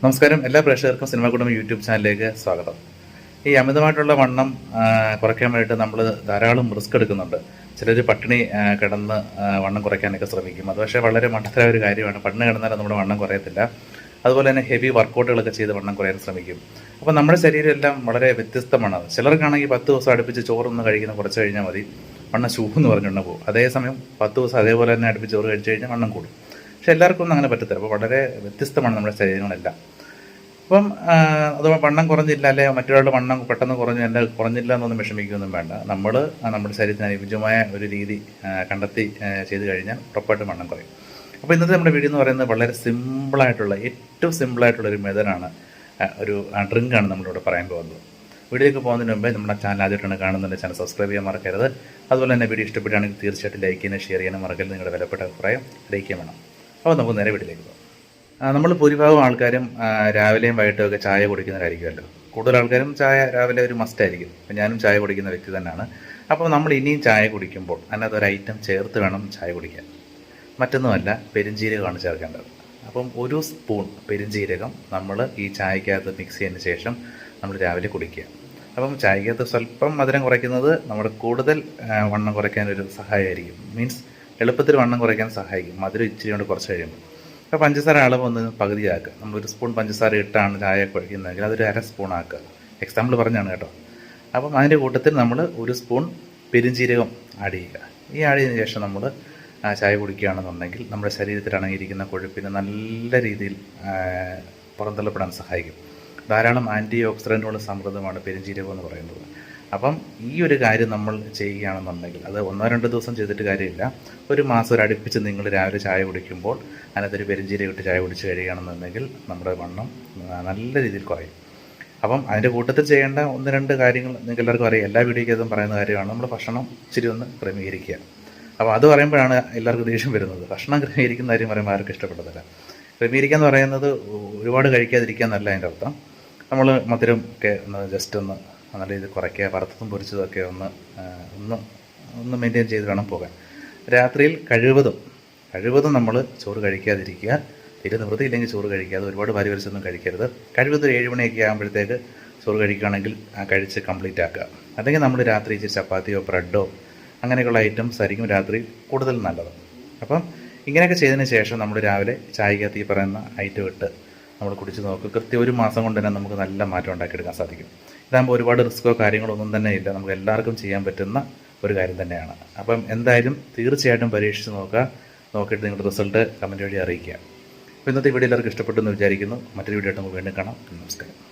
നമസ്കാരം. എല്ലാ പ്രേക്ഷകർക്കും സിനിമ കുടുംബം യൂട്യൂബ് ചാനലിലേക്ക് സ്വാഗതം. ഈ അമിതമായിട്ടുള്ള വണ്ണം കുറയ്ക്കാൻ വേണ്ടിയിട്ട് നമ്മൾ ധാരാളം റിസ്ക് എടുക്കുന്നുണ്ട്. ചിലർ പട്ടിണി കിടന്ന് വണ്ണം കുറയ്ക്കാനൊക്കെ ശ്രമിക്കും. അത് പക്ഷേ വളരെ മണ്ടത്തരായ ഒരു കാര്യമാണ്. പട്ടിണി കിടന്നാലും നമ്മുടെ വണ്ണം കുറയത്തില്ല. അതുപോലെ തന്നെ ഹെവി വർക്കൗട്ടുകളൊക്കെ ചെയ്ത് വണ്ണം കുറയാൻ ശ്രമിക്കും. അപ്പോൾ നമ്മുടെ ശരീരം എല്ലാം വളരെ വ്യത്യസ്തമാണ്. ചിലർക്കാണെങ്കിൽ പത്ത് ദിവസം അടുപ്പിച്ച് ചോറൊന്ന് കഴിക്കുന്ന കുറച്ച് കഴിഞ്ഞാൽ മതി. വണ്ണം ശൂഹെന്ന് പറഞ്ഞുകൊണ്ട് പോകും. അതേസമയം പത്ത് ദിവസം അതേപോലെ തന്നെ അടുപ്പിച്ച് ചോറ് കഴിച്ച് കഴിഞ്ഞാൽ വണ്ണം കൂടും. പക്ഷെ എല്ലാവർക്കും ഒന്നും അങ്ങനെ പറ്റത്തില്ല. അപ്പോൾ വളരെ വ്യത്യസ്തമാണ് നമ്മുടെ ശരീരങ്ങളെല്ലാം. അപ്പം അഥവാ വണ്ണം കുറഞ്ഞില്ല അല്ലെ മറ്റൊരാളുടെ വണ്ണം പെട്ടെന്ന് കുറഞ്ഞു എന്റെ കുറഞ്ഞില്ല എന്നൊന്നും വിഷമിക്കുകയൊന്നും വേണ്ട. നമ്മൾ നമ്മുടെ ശരീരത്തിന് അനുയോജ്യമായ ഒരു രീതി കണ്ടെത്തി ചെയ്തു കഴിഞ്ഞാൽ ഉറപ്പായിട്ടും വണ്ണം കുറയും. അപ്പോൾ ഇന്നത്തെ നമ്മുടെ വീഡിയോ എന്ന് പറയുന്നത് വളരെ സിമ്പിളായിട്ടുള്ള ഏറ്റവും സിമ്പിളായിട്ടുള്ള ഒരു മെതഡാണ് ഒരു ഡ്രിങ്കാണ് നമ്മളിവിടെ പറയാൻ പോകുന്നത്. വീഡിയോയ്ക്ക് പോകുന്നതിന് മുമ്പേ നമ്മുടെ ചാനൽ ആദ്യമായിട്ടാണ് കാണുന്നുണ്ട് ചാനൽ സബ്സ്ക്രൈബ് ചെയ്യാൻ മറക്കരുത്. അതുപോലെ തന്നെ വീഡിയോ ഇഷ്ടപ്പെട്ടാണെങ്കിൽ തീർച്ചയായിട്ടും ലൈക്ക് ചെയ്യാനും ഷെയർ ചെയ്യാനും മറക്കരുത്. നിങ്ങളുടെ വിലപ്പെട്ട അഭിപ്രായം അറിയിക്കാൻ വേണം. അപ്പോൾ നമുക്ക് നേരെ വീട്ടിലേക്ക് പോകാം. നമ്മൾ ഭൂരിഭാഗം ആൾക്കാരും രാവിലെയും വൈകിട്ടും ഒക്കെ ചായ കുടിക്കുന്നവരായിരിക്കുമല്ലോ. കൂടുതൽ ആൾക്കാരും ചായ രാവിലെ ഒരു മസ്റ്റ് ആയിരിക്കും. അപ്പം ഞാനും ചായ കുടിക്കുന്ന വ്യക്തി തന്നെയാണ്. അപ്പോൾ നമ്മൾ ഇനിയും ചായ കുടിക്കുമ്പോൾ അതിനകത്ത് ഒരു ഐറ്റം ചേർത്ത് വേണം ചായ കുടിക്കാൻ. മറ്റൊന്നുമല്ല പെരുംജീരകമാണ് ചേർക്കേണ്ടത്. അപ്പം ഒരു സ്പൂൺ പെരുംജീരകം നമ്മൾ ഈ ചായക്കകത്ത് മിക്സ് ചെയ്തതിന് ശേഷം നമ്മൾ രാവിലെ കുടിക്കുക. അപ്പം ചായക്കകത്ത് സ്വല്പം മധുരം കുറയ്ക്കുന്നത് നമ്മുടെ കൂടുതൽ വണ്ണം കുറയ്ക്കാനൊരു സഹായമായിരിക്കും. മീൻസ് എളുപ്പത്തിൽ വണ്ണം കുറയ്ക്കാൻ സഹായിക്കും. മധുരം ഇച്ചിരി കൊണ്ട് കുറച്ച് കഴിയുമ്പോൾ. അപ്പോൾ പഞ്ചസാര അളവ് ഒന്ന് പകുതിയാക്കുക. നമ്മൾ നമ്മളൊരു സ്പൂൺ പഞ്ചസാര ഇട്ടാണ് ചായ കുഴിക്കുന്നതെങ്കിൽ അതൊരു അര സ്പൂൺ ആക്കുക. എക്സാമ്പിൾ പറഞ്ഞാണ് കേട്ടോ. അപ്പം അതിന്റെ കൂട്ടത്തിൽ നമ്മൾ ഒരു സ്പൂൺ പെരുംജീരകം ആഡ് ചെയ്യുക. ഈ ആഡ് ചെയ്തതിന് ശേഷം നമ്മൾ ചായ കുടിക്കുകയാണെന്നുണ്ടെങ്കിൽ നമ്മുടെ ശരീരത്തിൽ അടങ്ങിയിരിക്കുന്ന കൊഴുപ്പിനെ നല്ല രീതിയിൽ പുറന്തള്ളപ്പെടാൻ സഹായിക്കും. ധാരാളം ആന്റി ഓക്സിഡന്റുകൾ സമൃദ്ധമാണ് പെരുംജീരകം എന്ന് പറയുന്നത്. അപ്പം ഈ ഒരു കാര്യം നമ്മൾ ചെയ്യുകയാണെന്നുണ്ടെങ്കിൽ അത് ഒന്നോ രണ്ടോ ദിവസം ചെയ്തിട്ട് കാര്യമില്ല. ഒരു മാസം ഒരു അടുപ്പിച്ച് നിങ്ങൾ രാവിലെ ചായ കുടിക്കുമ്പോൾ അതിനകത്തൊരു പെരുംജീരകം ഇട്ട് ചായ കുടിച്ച് കഴിയുകയാണെന്നുണ്ടെങ്കിൽ നമ്മുടെ വണ്ണം നല്ല രീതിയിൽ കുറയും. അപ്പം അതിന്റെ കൂട്ടത്തിൽ ചെയ്യേണ്ട ഒന്ന് രണ്ട് കാര്യങ്ങൾ നിങ്ങൾക്ക് എല്ലാവർക്കും അറിയാം. എല്ലാ വീഡിയോയ്ക്കതും പറയുന്ന കാര്യമാണ്. നമ്മൾ ഭക്ഷണം ഇച്ചിരി ഒന്ന് ക്രമീകരിക്കുക. അപ്പോൾ അത് പറയുമ്പോഴാണ് എല്ലാവർക്കും ദേഷ്യം വരുന്നത്. ഭക്ഷണം ക്രമീകരിക്കുന്ന കാര്യം പറയുമ്പോൾ ആർക്കും ഇഷ്ടപ്പെട്ടതല്ല. ക്രമീകരിക്കുക എന്ന് പറയുന്നത് ഒരുപാട് കഴിക്കാതിരിക്കുക എന്നല്ല അതിന്റെ അർത്ഥം. നമ്മൾ മധുരം ഒക്കെ ഒന്ന് ജസ്റ്റ് ഒന്ന് നല്ല രീതിയിൽ കുറയ്ക്കുക വറുത്തതും പൊരിച്ചതും ഒക്കെ ഒന്ന് ഒന്ന് ഒന്ന് മെയിന്റെയിൻ ചെയ്ത് വേണം പോകാൻ. രാത്രിയിൽ കഴിവതും കഴിവതും നമ്മൾ ചോറ് കഴിക്കാതിരിക്കുക. തീരെ നിവൃത്തിയില്ലെങ്കിൽ ചോറ് കഴിക്കാതെ ഒരുപാട് ഭാര്യ വലിച്ചൊന്നും കഴിക്കരുത്. കഴിവതും ഒരു ഏഴ് മണിയൊക്കെ ആകുമ്പോഴത്തേക്ക് ചോറ് കഴിക്കുകയാണെങ്കിൽ ആ കഴിച്ച് കംപ്ലീറ്റ് ആക്കുക. അല്ലെങ്കിൽ നമ്മൾ രാത്രി ഇച്ചിരി ചപ്പാത്തിയോ ബ്രെഡോ അങ്ങനെയൊക്കെയുള്ള ഐറ്റംസ് ആയിരിക്കും രാത്രി കൂടുതൽ നല്ലത്. അപ്പം ഇങ്ങനെയൊക്കെ ചെയ്തതിന് ശേഷം നമ്മൾ രാവിലെ ചായക്കകത്ത് ഈ പറയുന്ന ഐറ്റം ഇട്ട് നമ്മൾ കുടിച്ച് നോക്കുക കൃത്യം ഒരു മാസം കൊണ്ട് തന്നെ നമുക്ക് നല്ല മാറ്റം ഉണ്ടാക്കിയെടുക്കാൻ സാധിക്കും. ഇതാകുമ്പോൾ ഒരുപാട് റിസ്ക്കോ കാര്യങ്ങളോ ഒന്നും തന്നെ ഇല്ല. നമുക്ക് എല്ലാവർക്കും ചെയ്യാൻ പറ്റുന്ന ഒരു കാര്യം തന്നെയാണ്. അപ്പം എന്തായാലും തീർച്ചയായിട്ടും പരീക്ഷിച്ച് നോക്കുക. നോക്കിയിട്ട് നിങ്ങളുടെ റിസൾട്ട് കമന്റ് വഴി അറിയിക്കുക. അപ്പോൾ ഇന്നത്തെ വീഡിയോ എല്ലാവർക്കും ഇഷ്ടപ്പെട്ടു എന്ന് വിചാരിക്കുന്നു. മറ്റൊരു വീഡിയോ ആയിട്ട് നമുക്ക് വീണ്ടും കാണാം. നമസ്കാരം.